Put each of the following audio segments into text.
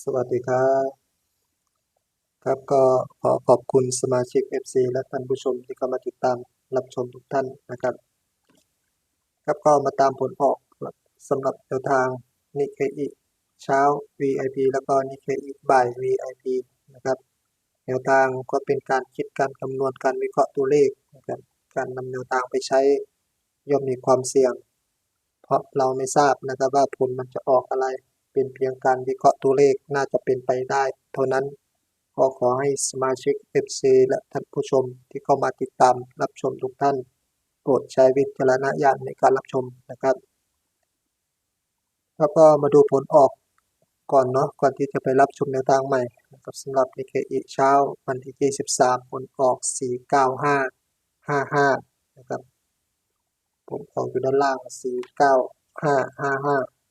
สวัสดีครับ ครับก็ขอขอบคุณสมาชิก FC และท่านผู้ชมที่เข้ามาติดตามรับชมทุกท่านนะครับ ครับก็มาตามผลออกสำหรับแนวทางนิเคอิเช้า VIP แล้วก็นิเคอิบ่าย VIP นะครับ แนวทางก็เป็นการคิดการคำนวณการวิเคราะห์ตัวเลขนะครับการนำแนวทางไปใช้ย่อมมีความเสี่ยง เพราะเราไม่ทราบนะครับว่าผลมันจะออกอะไร เป็นเพียงการวิเคราะห์ตัวเลขน่าจะเป็นไปได้ เท่านั้นก็ขอให้สมาชิก FC และท่านผู้ชมที่เข้ามาติดตามรับชมทุกท่าน โปรดใช้วิจารณญาณในการรับชมนะครับ แล้วก็มาดูผลออกก่อนเนาะก่อนที่จะไปรับชมแนวทางใหม่นะครับสำหรับ Nikkei เช้าวันที่ 23 ผลออก 49555 นะครับผลออกอยู่ด้านล่าง 49555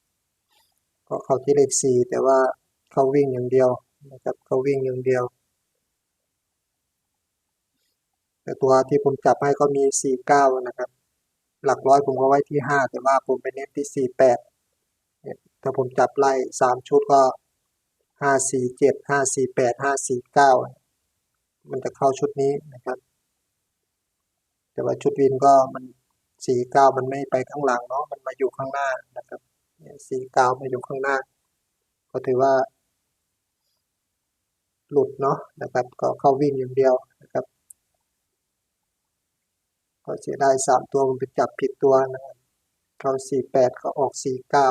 ก็เข้าที่เลข4แต่ว่าเขาวิ่งอย่างเดียวนะครับเขาวิ่งอย่างเดียว แต่ตัวที่ผมจับให้ก็มี49นะครับ หลักร้อยผมก็ไว้ที่5แต่ว่าผมไปเน้นที่48เนี่ยถ้าผมจับไล่3ชุดก็547 548 549มันจะเข้าชุดนี้นะครับ แต่ว่าชุดวินก็มัน49มันไม่ไปข้างหลังเนาะมันมาอยู่ข้างหน้านะครับ เนี่ย49มาอยู่ข้างหน้า ก็ถือว่า หลุดเนาะนะครับ ก็เข้าวิ่งอย่างเดียวนะครับ ก็เสียดายสามตัวมันไปจับผิดตัวนะครับเข้าสี่แปดก็ออกสี่เก้า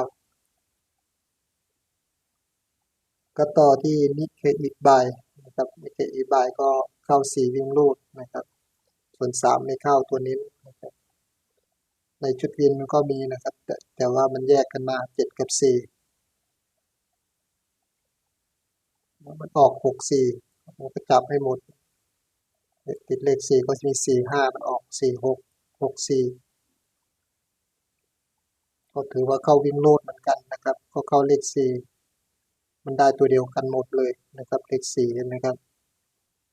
ก็ต่อที่นิเคอิบายนะครับนิเคอิบายก็เข้าสี่วิ่งลูดนะครับ ส่วนสามไม่เข้าตัวนี้นะครับ ในชุดวินมันก็มีนะครับ แต่แต่ว่ามันแยกกันมาเจ็ดกับสี่มันออกหกสี่ผมก็จับให้หมด ติดเลขสี่ก็จะมีสี่ห้ามันออกสี่หกหกสี่ก็ถือว่าเข้าวิ่งโลดเหมือนกันนะครับ ก็เข้าเลขสี่มันได้ตัวเดียวกันหมดเลยนะครับเลขสี่เห็นไหมครับ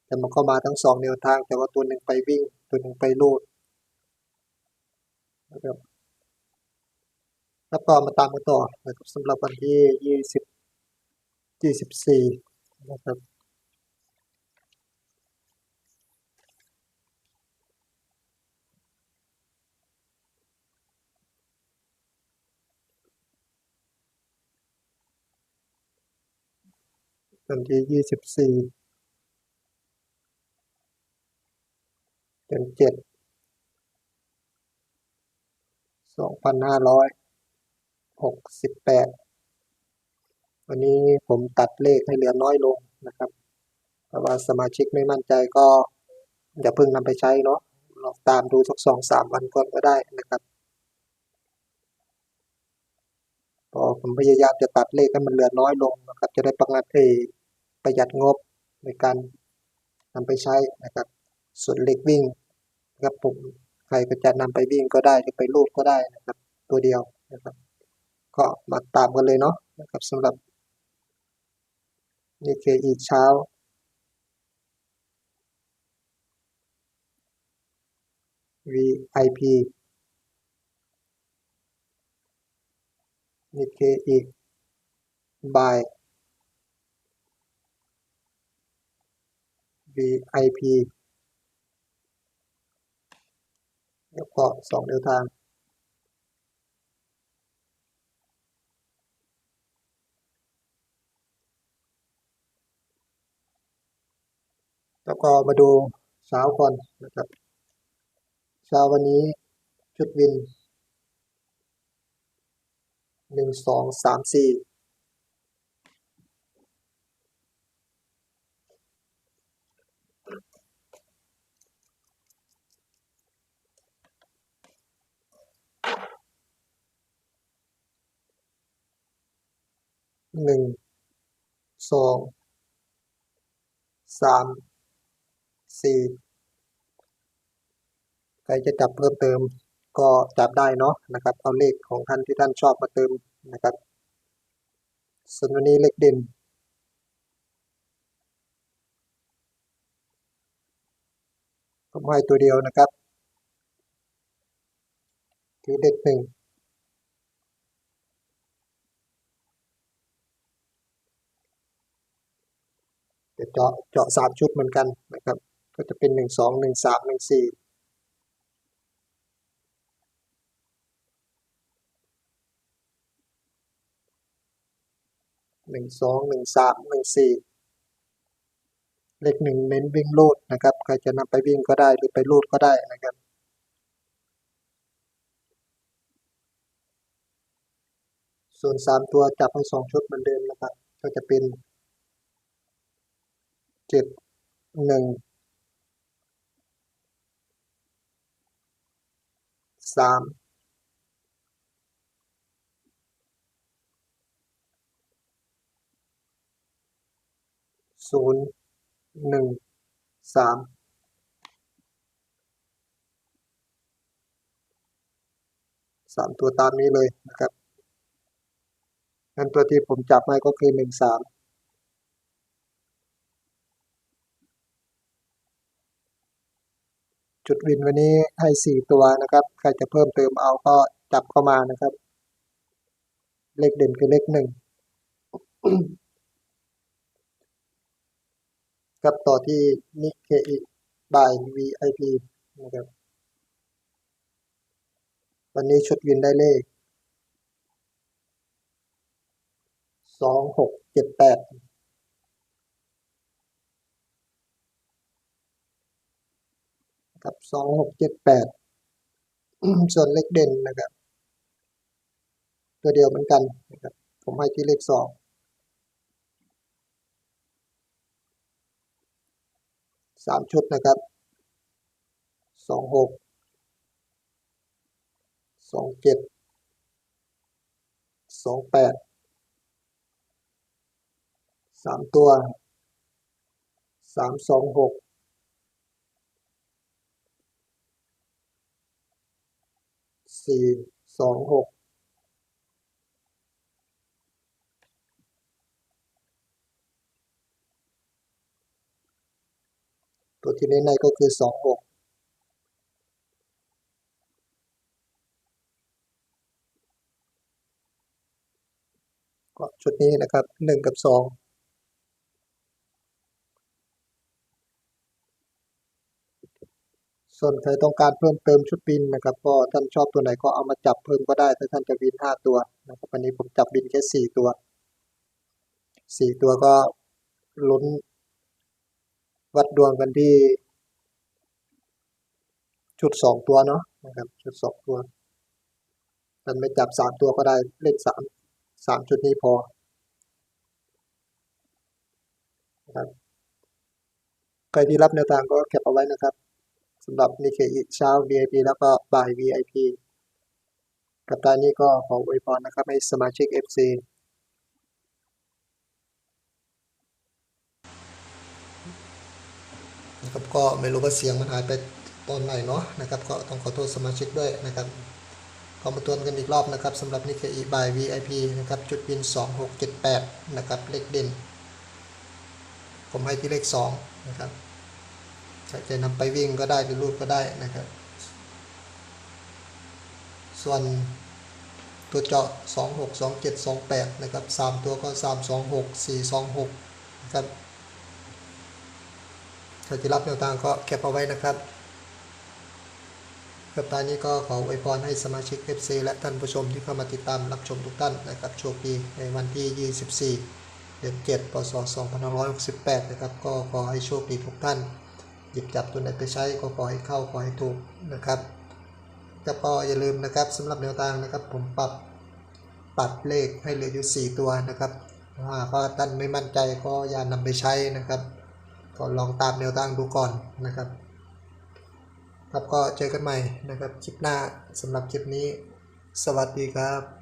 แต่มันก็มาทั้งสองแนวทาง แต่ว่าตัวหนึ่งไปวิ่ง ตัวหนึ่งไปโลด นะครับแล้วก็มาตามกันต่อนะครับสำหรับวันที่ยี่สิบยี่สิบสี่นะครับวันที่ยี่สิบสี่เดือนเจ็ด สองพันห้าร้อยหกสิบแปดวันนี้ผมตัดเลขให้เหลือน้อยลงนะครับเพราะว่าสมาชิกไม่มั่นใจก็ อย่าเพิ่งนำไปใช้เนาะลองตามดูสักสองสามวันก่อนก็ได้นะครับพอผมพยายามจะตัดเลขให้มันเหลือน้อยลงนะครับ จะได้ประหยัดเอประหยัดงบในการนำไปใช้นะครับ ส่วนเลขวิ่งนะครับผม ใครก็จะนำไปวิ่งก็ได้หรือไปลูดก็ได้นะครับ ตัวเดียวนะครับ ก็มาตามกันเลยเนาะนะครับสำหรับนี่คืออีกเช้า VIP นี่คืออีกบ่าย VIP แล้วก็สองแนวทาง แล้วก็มาดูเช้าก่อนนะครับเช้าวันนี้ชุดวินหนึ่งสองสามสี่ หนึ่งสองสามสี่ใครจะจับเพิ่มเติมก็จับได้เนาะนะครับ เอาเลขของท่านที่ท่านชอบมาเติมนะครับส่วนวันนี้เลขเด่นผมให้ตัวเดียวนะครับคือเลขหนึ่ง จะเจาะเจาะสามชุดเหมือนกันนะครับ ก็จะเป็นหนึ่งสองหนึ่งสามหนึ่งสี่หนึ่งสองหนึ่งสามหนึ่งสี่เลขหนึ่งเน้นวิ่งลูดนะครับใครจะนำไปวิ่งก็ได้หรือไปลูดก็ได้นะครับส่วนสามตัวจับให้สองชุดเหมือนเดิมนะครับ ก็จะเป็น เจ็ดหนึ่งสามศูนย์หนึ่งสามสามตัวตามนี้เลยนะครับงั้นตัวที่ผมจับให้ก็คือหนึ่งสาม จุดวินวันนี้ให้สี่ตัวนะครับ ใครจะเพิ่มเติมเอาก็จับเข้ามานะครับ เลขเด่นคือเลขหนึ่งกับต่อที่นิเคอิบาย VIP นะครับ วันนี้ชุดวินได้เลขสองหกเจ็ดแปด ครับสองหกเจ็ดแปดส่วนเลขเด่นนะครับ ตัวเดียวเหมือนกันนะครับ ผมให้ที่เลขสองสามชุดนะครับสองหกสองเจ็ดสองแปดสามตัวสามสองหก สี่สองหกตัวที่เน้นในก็คือสองหกก็ชุดนี้นะครับหนึ่งกับสอง ส่วนใครต้องการเพิ่มเติมชุดบินนะครับ ก็ท่านชอบตัวไหนก็เอามาจับเพิ่มก็ได้ถ้าท่านจะบินห้าตัวนะครับวันนี้ผมจับบินแค่สี่ตัวสี่ตัวก็ลุ้น วัดดวงกันที่ ชุดสองตัวเนาะนะครับชุดสองตัวท่านไม่จับสามตัวก็ได้เลขสามสามชุดนี้พอนะครับใครที่รับแนวทางก็เก็บเอาไว้นะครับ สำหรับนิเคอิเช้า VIP แล้วก็บ่าย VIP กับตอนนี้ก็ขออวยพรนะครับ ให้สมาชิก FC นะครับก็ไม่รู้ว่าเสียงมันหายไปตอนไหนเนาะนะครับ ก็ต้องขอโทษสมาชิกด้วยนะครับก็มาทวนกันอีกรอบนะครับสำหรับนิเคอิบาย VIP นะครับ จุดบิน 2678 นะครับ เลขเด่น ผมให้ที่เลข 2 นะครับ จะนำไปวิ่งก็ได้หรือรูดก็ได้นะครับ ส่วนตัวเจาะ 26 27 28 นะครับ 3 ตัวก็ 3 2 6 4 2 6 นะครับถ้าจะรับแนวทางก็แคปเอาไว้นะครับกับตอนนี้ก็ขออวยพรให้สมาชิก FC และท่านผู้ชมที่เข้ามาติดตามรับชมทุกท่านนะครับโชคดีในวันที่ 24 เดือน 7 พศ 2568 นะครับ ก็ขอให้โชคดีทุกท่าน หยิบจับตัวไหนไปใช้ก็ขอให้เข้าขอให้ถูกนะครับแล้วก็อย่าลืมนะครับสำหรับแนวทางนะครับ ผมปรับปรับเลขให้เหลืออยู่ 4 ตัวนะครับถ้าก็ท่านไม่มั่นใจก็อย่านำไปใช้นะครับ ก็ลองตามแนวทางดูก่อนนะครับ ครับก็เจอกันใหม่นะครับคลิปหน้าสำหรับคลิปนี้ สวัสดีครับ